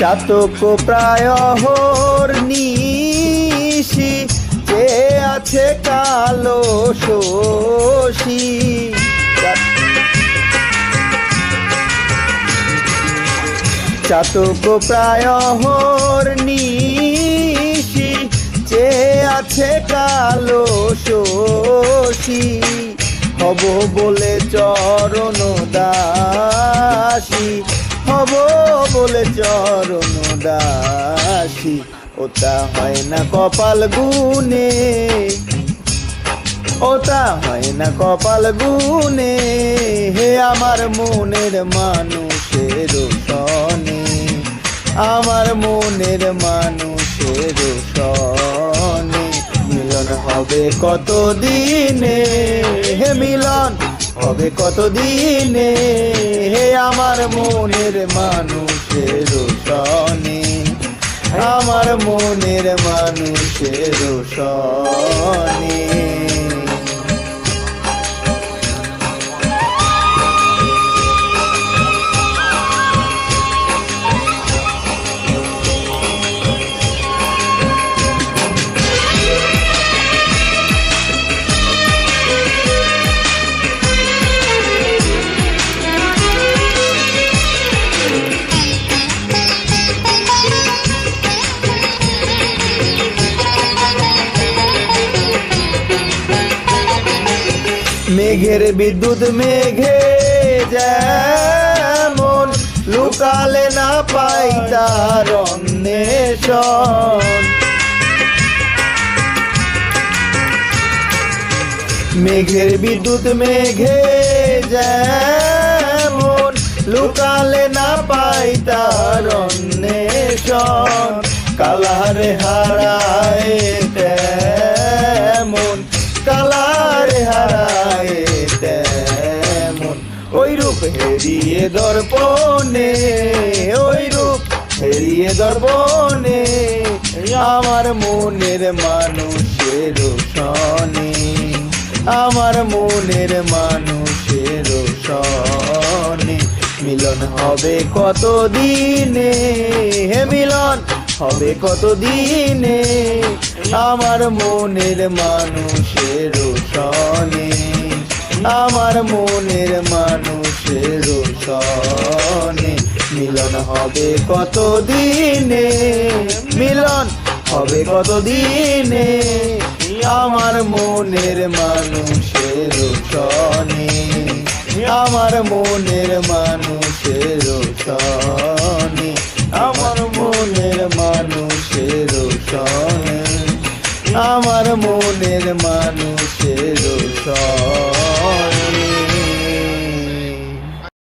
চাতক প্রায় হর নিশি, যে আছে কালো শোষী চাতক প্রায় হর নিশি, যে আছে কালো শোষী হব বলে চরণ হব বলে চরণ দাসী, ওটা হয় না কপাল গুনে ওটা হয় না কপাল গুনে হে আমার মনের মানুষের সনে আমার মনের মানুষের সনে মিলন হবে কত দিনে হে মিলন হবে কতদিনে হে আমার মনের মানুষের সনে আমার মনের মানুষের সনে মেঘের বিদ্যুৎ মেঘে যেমন লুকালে না পাই তার অন্বেষণ। মেঘের বিদ্যুৎ মেঘে যেমন লুকালে না পাই তার অন্বেষণ। কালারে হারায় ওই রূপ হেরিয়ে দর্পণে, ওই রূপ হেরিয়ে দর্পণে, আমার মনের মানুষের সনে আমার মনের মানুষের সনে মিলন হবে কত দিনে হে মিলন, হবে কত দিনে আমার মনের মানুষের মানুষের মিলন হবে কত দিনে মিলন হবে কত দিনে আমার মনের মানুষের সনে আমার মনের মানুষের সনে আমার মনের মানুষের সনে আমার মনের মানুষ